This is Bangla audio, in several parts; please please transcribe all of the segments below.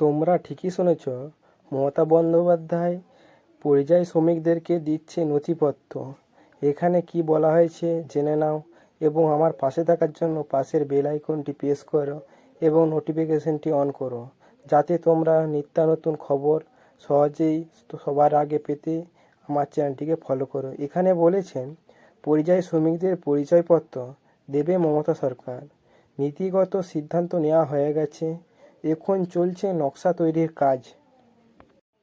তোমরা ঠিকই শুনেছ, মমতা বন্দ্যোপাধ্যায় পরিযায়ী শ্রমিকদেরকে দিচ্ছে নথিপত্র। এখানে কি বলা হয়েছে জেনে নাও এবং আমার পাশে থাকার জন্য পাশের বেল আইকনটি প্রেস করো এবং নোটিফিকেশনটি অন করো, যাতে তোমরা নিত্য নতুন খবর সহজেই সবার আগে পেতে আমার চ্যানেলটিকে ফলো করো। এখানে বলেছেন, পরিযায়ী শ্রমিকদের পরিচয়পত্র দেবে মমতা সরকার। নীতিগত সিদ্ধান্ত নেওয়া হয়ে গেছে। এখন চলছে নকশা তৈরির কাজ।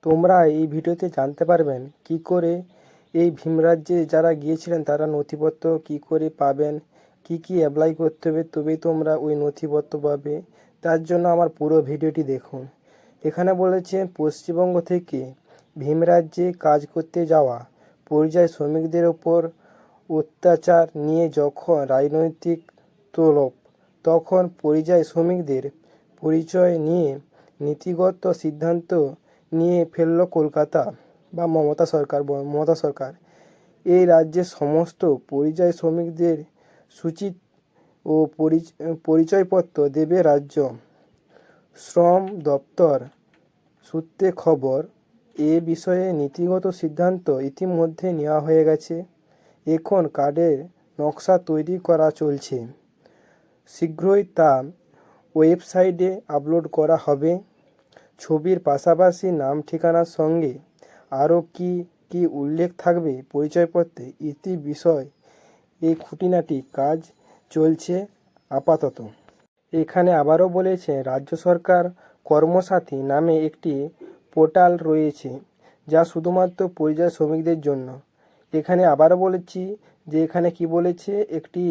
তোমরা এই ভিডিওতে জানতে পারবেন কি করে এই ভীমরাজ্যে যারা গিয়েছিলেন, তারা নথিপত্র কি করে পাবেন, কি কি অ্যাপ্লাই করতে হবে, তবেই তোমরা ওই নথিপত্র পাবে। তার জন্য আমার পুরো ভিডিওটি দেখুন। এখানে বলেছে, পশ্চিমবঙ্গ থেকে ভীমরাজ্যে কাজ করতে যাওয়া পরিযায়ী শ্রমিকদের ওপর অত্যাচার নিয়ে যখন রাজনৈতিক তোলপ তখন পরিযায়ী শ্রমিকদের পরিচয় নিয়ে নীতিগত সিদ্ধান্ত নিয়ে ফেলল কলকাতা বা মমতা সরকার মমতা সরকার। এই রাজ্যের সমস্ত পরিযায়ী শ্রমিকদের সূচিত ও পরিচ- পরিচয়পত্র দেবে রাজ্য। শ্রম দপ্তর সূত্রে খবর, এ বিষয়ে নীতিগত সিদ্ধান্ত ইতিমধ্যে নেওয়া হয়ে গেছে। এখন কার্ডের নকশা তৈরি করা চলছে। শীঘ্রই তা ওয়েবসাইটে আপলোড করা হবে। ছবির পাশাপাশি নাম ঠিকানার সঙ্গে আরও কি কি উল্লেখ থাকবে পরিচয়পত্রে ইতি বিষয়। এই খুঁটিনাটি কাজ চলছে আপাতত। এখানে আবারও বলেছে, রাজ্য সরকার কর্মসাথী নামে একটি পোর্টাল রয়েছে যা শুধুমাত্র পরিযায়ী শ্রমিকদের জন্য। এখানে আবারও বলেছি যে এখানে কি বলেছে, একটি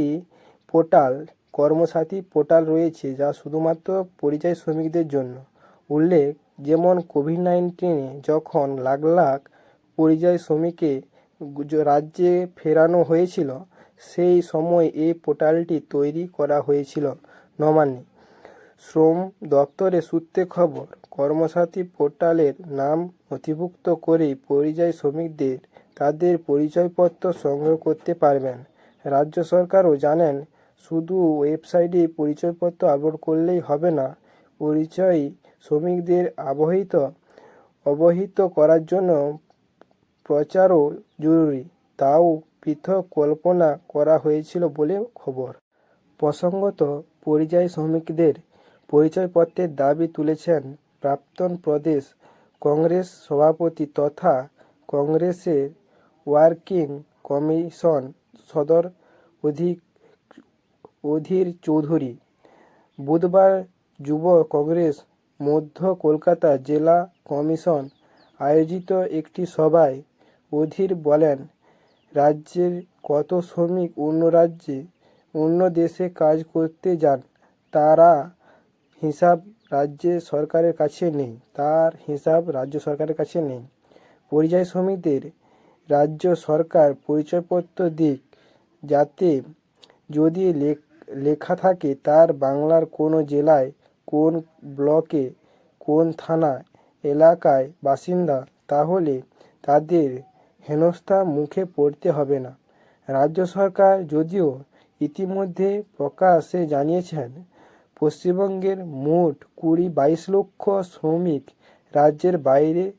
পোর্টাল কর্মসাথী পোর্টাল রয়েছে যা শুধুমাত্র পরিযায়ী শ্রমিকদের জন্য। উল্লেখ, যেমন কোভিড নাইন্টিনে যখন লাখ লাখ পরিযায়ী শ্রমিককে রাজ্যে ফেরানো হয়েছিল, সেই সময় এই পোর্টালটি তৈরি করা হয়েছিল নবান্নে। শ্রম দপ্তরের সূত্রে খবর, কর্মসাথী পোর্টালের নাম নথিভুক্ত করেই পরিযায়ী শ্রমিকদের তাদের পরিচয়পত্র সংগ্রহ করতে পারবেন। রাজ্য সরকারও জানেন শুধু ওয়েবসাইটে পরিচয়পত্র আপলোড করলেই হবে না, পরিচয় শ্রমিকদের অবহিত অবহিত করার জন্য প্রচারও জরুরি। তাও পৃথক কল্পনা করা হয়েছিল বলে খবর। প্রসঙ্গত, পরিযায়ী শ্রমিকদের পরিচয়পত্রের দাবি তুলেছেন প্রাক্তন প্রদেশ কংগ্রেস সভাপতি তথা কংগ্রেসের ওয়ার্কিং কমিশন সদর অধিক অধীর চৌধুরী। বুধবার যুব কংগ্রেস, মধ্য কলকাতা জেলা কমিশন আয়োজিত একটি সভায় অধীর বলেন, রাজ্যের কত শ্রমিক অন্য রাজ্যে অন্য দেশে কাজ করতে যান, তারা হিসাব রাজ্য সরকারের কাছে নেই, তার হিসাব রাজ্য সরকারের কাছে নেই। পরিযায়ী শ্রমিকদের রাজ্য সরকার পরিচয়পত্র দিক যাতে যদি লেখ- লেখা থাকে, তার বাংলার কোনো জেলায়, কোন ব্লকে, কোন থানা, এলাকায় বাসিন্দা, তাহলে তাদের হেনস্থা মুখে পড়তে হবে না। রাজ্য সরকার যদিও ইতিমধ্যে প্রকাশে জানিয়েছেন, পশ্চিমবঙ্গের মোট কুড়ি বাইশ লক্ষ শ্রমিক রাজ্যের বাইরে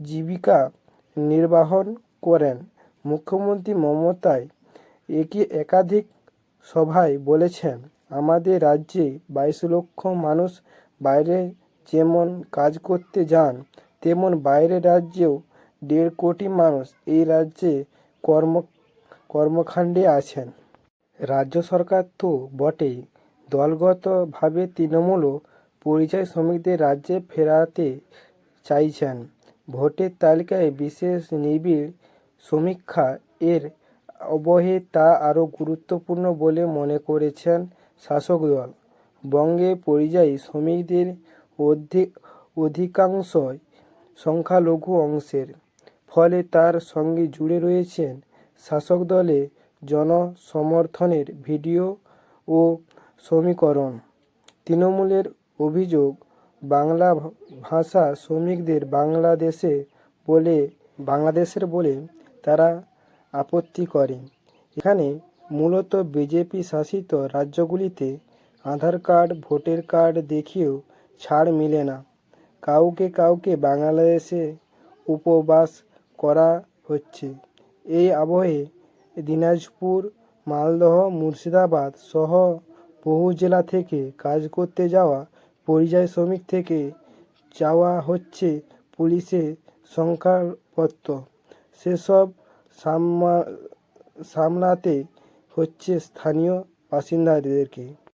জীবিকা নির্বাহন করেন। মুখ্যমন্ত্রী মমতায় একে একাধিক সভায় বলেছেন, আমাদের রাজ্যে বাইশ লক্ষ মানুষ বাইরে যেমন কাজ করতে যান, তেমন বাইরের রাজ্যেও দেড় কোটি মানুষ এই রাজ্যে কর্ম, কর্মকাণ্ডে আছেন। রাজ্য সরকার তো বটেই। দলগতভাবে তৃণমূলও পরিযায়ী শ্রমিকদের রাজ্যে ফেরাতে চাইছেন। ভোটের তালিকায় বিশেষ নিবিড় সমীক্ষা এর অবহে তা আরও গুরুত্বপূর্ণ বলে মনে করেছেন শাসক দল। বঙ্গে পরিযায়ী শ্রমিকদের অধিক অধিকাংশই সংখ্যালঘু অংশের। ফলে তার সঙ্গে জুড়ে রয়েছেন শাসক দলের জনসমর্থনের ভিডিও ও সমীকরণ। তৃণমূলের অভিযোগ, বাংলা ভাষা শ্রমিকদের বাংলাদেশে বলে, বাংলাদেশের বলে তারা আপত্তি করে। এখানে মূলত বিজেপি শাসিত রাজ্যগুলিতে আধার কার্ড, ভোটার কার্ড দেখিয়েও ছাড় মিলে না। কাউকে কাউকে বাংলাদেশে উপবাস করা হচ্ছে। এই আবহে দিনাজপুর, মালদহ, মুর্শিদাবাদ সহ বহু জেলা থেকে কাজ করতে যাওয়া পরিযায়ী শ্রমিক থেকে চাওয়া হচ্ছে পুলিশের শংসাপত্র সেসব সামলাতে হচ্ছে স্থানীয় বাসিন্দাদেরকে।